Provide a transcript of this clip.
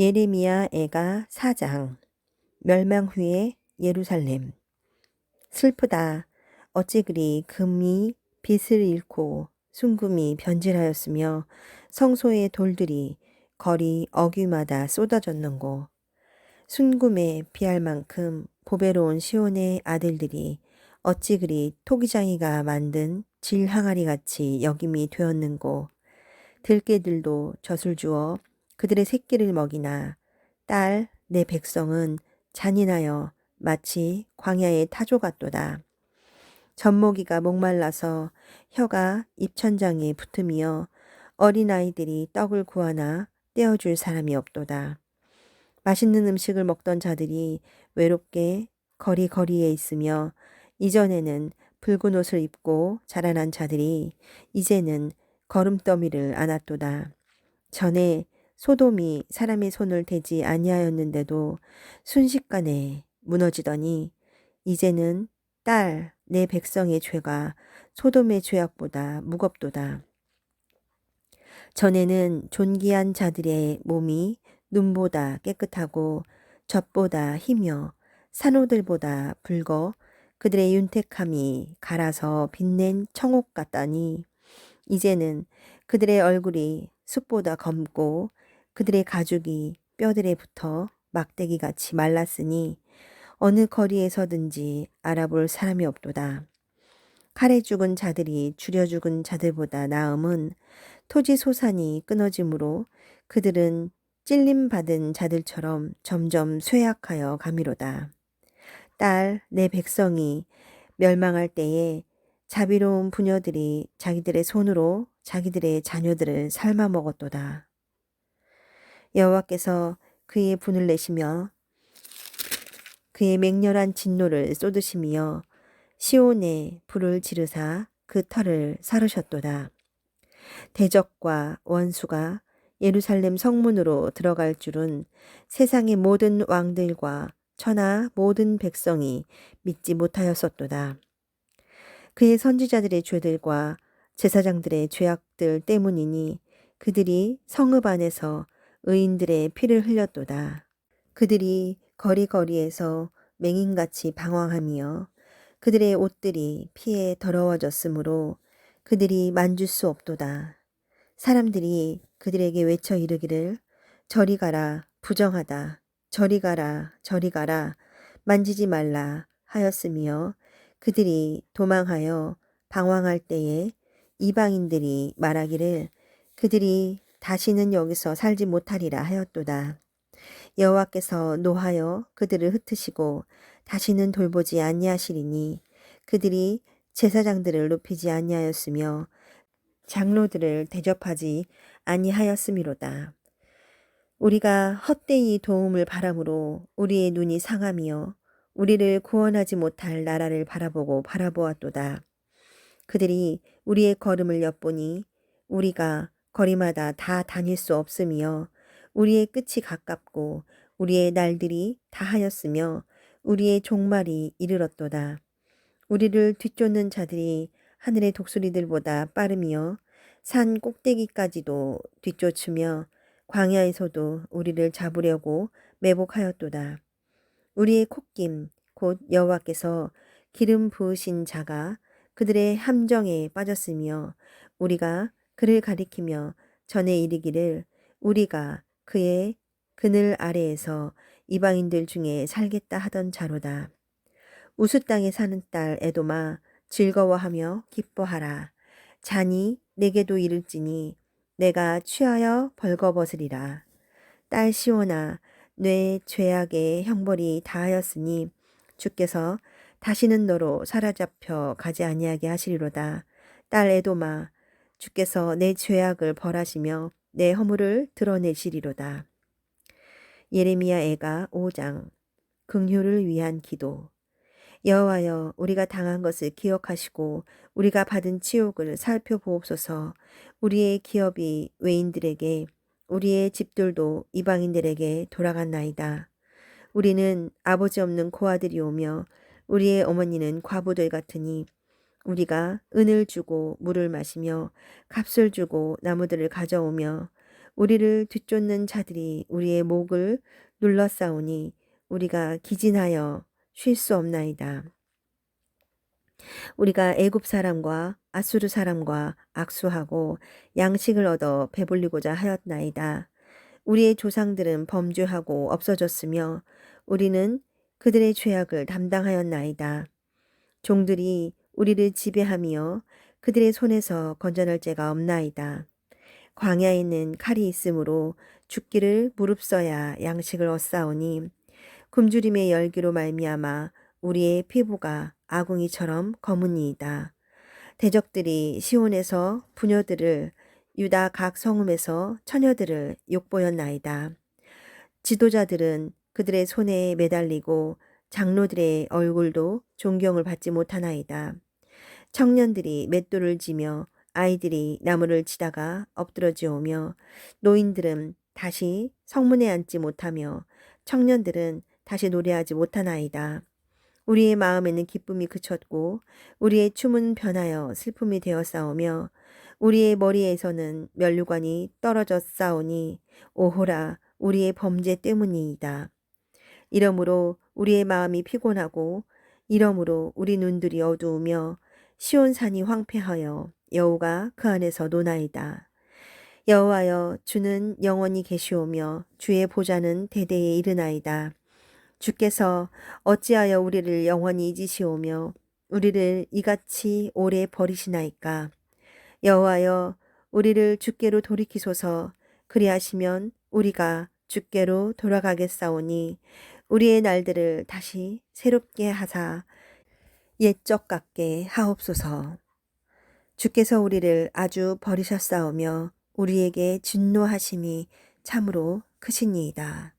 예레미야 애가 사장 멸망 후에 예루살렘. 슬프다. 어찌 그리 금이 빛을 잃고 순금이 변질하였으며 성소의 돌들이 거리 어귀마다 쏟아졌는고. 순금에 비할 만큼 보배로운 시온의 아들들이 어찌 그리 토기장이가 만든 질 항아리 같이 여김이 되었는고. 들깨들도 젖을 주어 그들의 새끼를 먹이나 딸 내 백성은 잔인하여 마치 광야의 타조 같도다. 젖먹이가 목말라서 혀가 입천장에 붙으며 어린아이들이 떡을 구하나 떼어줄 사람이 없도다. 맛있는 음식을 먹던 자들이 외롭게 거리거리에 있으며 이전에는 붉은 옷을 입고 자라난 자들이 이제는 걸음더미를 안았도다. 전에 소돔이 사람의 손을 대지 아니하였는데도 순식간에 무너지더니 이제는 딸 내 백성의 죄가 소돔의 죄악보다 무겁도다. 전에는 존귀한 자들의 몸이 눈보다 깨끗하고 젖보다 희며 산호들보다 붉어 그들의 윤택함이 갈아서 빛낸 청옥 같다니 이제는 그들의 얼굴이 숲보다 검고 그들의 가죽이 뼈들에 붙어 막대기 같이 말랐으니 어느 거리에 서든지 알아볼 사람이 없도다. 칼에 죽은 자들이 줄여 죽은 자들보다 나음은 토지 소산이 끊어짐으로 그들은 찔림 받은 자들처럼 점점 쇠약하여 가미로다. 딸, 내 백성이 멸망할 때에 자비로운 부녀들이 자기들의 손으로 자기들의 자녀들을 삶아 먹었도다. 여호와께서 그의 분을 내시며 그의 맹렬한 진노를 쏟으시며 시온에 불을 지르사 그 털을 사르셨도다. 대적과 원수가 예루살렘 성문으로 들어갈 줄은 세상의 모든 왕들과 천하 모든 백성이 믿지 못하였었도다. 그의 선지자들의 죄들과 제사장들의 죄악들 때문이니 그들이 성읍 안에서 의인들의 피를 흘렸도다. 그들이 거리거리에서 맹인같이 방황하며 그들의 옷들이 피에 더러워졌으므로 그들이 만질 수 없도다. 사람들이 그들에게 외쳐 이르기를 저리 가라 부정하다 저리 가라 저리 가라 만지지 말라 하였으며 그들이 도망하여 방황할 때에 이방인들이 말하기를 그들이 다시는 여기서 살지 못하리라 하였도다. 여호와께서 노하여 그들을 흩으시고 다시는 돌보지 아니하시리니 그들이 제사장들을 높이지 아니하였으며 장로들을 대접하지 아니하였음이로다. 우리가 헛되이 도움을 바람으로 우리의 눈이 상하며 우리를 구원하지 못할 나라를 바라보고 바라보았도다. 그들이 우리의 걸음을 엿보니 우리가 거리마다 다 다닐 수 없으며 우리의 끝이 가깝고 우리의 날들이 다 하였으며 우리의 종말이 이르렀도다. 우리를 뒤쫓는 자들이 하늘의 독수리들보다 빠르며 산 꼭대기까지도 뒤쫓으며 광야에서도 우리를 잡으려고 매복하였도다. 우리의 콧김 곧 여호와께서 기름 부으신 자가 그들의 함정에 빠졌으며 우리가 그를 가리키며 전에 이르기를 우리가 그의 그늘 아래에서 이방인들 중에 살겠다 하던 자로다. 우수 땅에 사는 딸 에도마 즐거워하며 기뻐하라. 잔이 내게도 이를지니 내가 취하여 벌거벗으리라. 딸 시오나 뇌 죄악의 형벌이 다하였으니 주께서 다시는 너로 사라잡혀 가지 아니하게 하시리로다. 딸 에도마 주께서 내 죄악을 벌하시며 내 허물을 드러내시리로다. 예레미야 애가 5장 긍휼을 위한 기도 여호와여 우리가 당한 것을 기억하시고 우리가 받은 치욕을 살펴보옵소서 우리의 기업이 외인들에게 우리의 집들도 이방인들에게 돌아갔나이다. 우리는 아버지 없는 고아들이 오며 우리의 어머니는 과부들 같으니 우리가 은을 주고 물을 마시며 값을 주고 나무들을 가져오며 우리를 뒤쫓는 자들이 우리의 목을 눌러싸우니 우리가 기진하여 쉴 수 없나이다. 우리가 애굽 사람과 아수르 사람과 악수하고 양식을 얻어 배불리고자 하였나이다. 우리의 조상들은 범죄하고 없어졌으며 우리는 그들의 죄악을 담당하였나이다. 종들이 우리를 지배하며 그들의 손에서 건져낼 죄가 없나이다. 광야에는 칼이 있으므로 죽기를 무릅써야 양식을 얻사오니 굶주림의 열기로 말미암아 우리의 피부가 아궁이처럼 검은이이다. 대적들이 시온에서 부녀들을 유다 각 성읍에서 처녀들을 욕보였나이다. 지도자들은 그들의 손에 매달리고 장로들의 얼굴도 존경을 받지 못하나이다. 청년들이 맷돌을 지며 아이들이 나무를 치다가 엎드러지오며 노인들은 다시 성문에 앉지 못하며 청년들은 다시 노래하지 못하나이다. 우리의 마음에는 기쁨이 그쳤고 우리의 춤은 변하여 슬픔이 되어 싸우며 우리의 머리에서는 면류관이 떨어져 싸우니 오호라 우리의 범죄 때문이이다. 이러므로 우리의 마음이 피곤하고 이러므로 우리 눈들이 어두우며 시온산이 황폐하여 여호가 그 안에서 노나이다. 여호와여 주는 영원히 계시오며 주의 보좌는 대대에 이르나이다. 주께서 어찌하여 우리를 영원히 잊으시오며 우리를 이같이 오래 버리시나이까 여호와여 우리를 주께로 돌이키소서 그리하시면 우리가 주께로 돌아가겠사오니 우리의 날들을 다시 새롭게 하사 옛적 같게 하옵소서 주께서 우리를 아주 버리셨사오며 우리에게 진노하심이 참으로 크시니이다.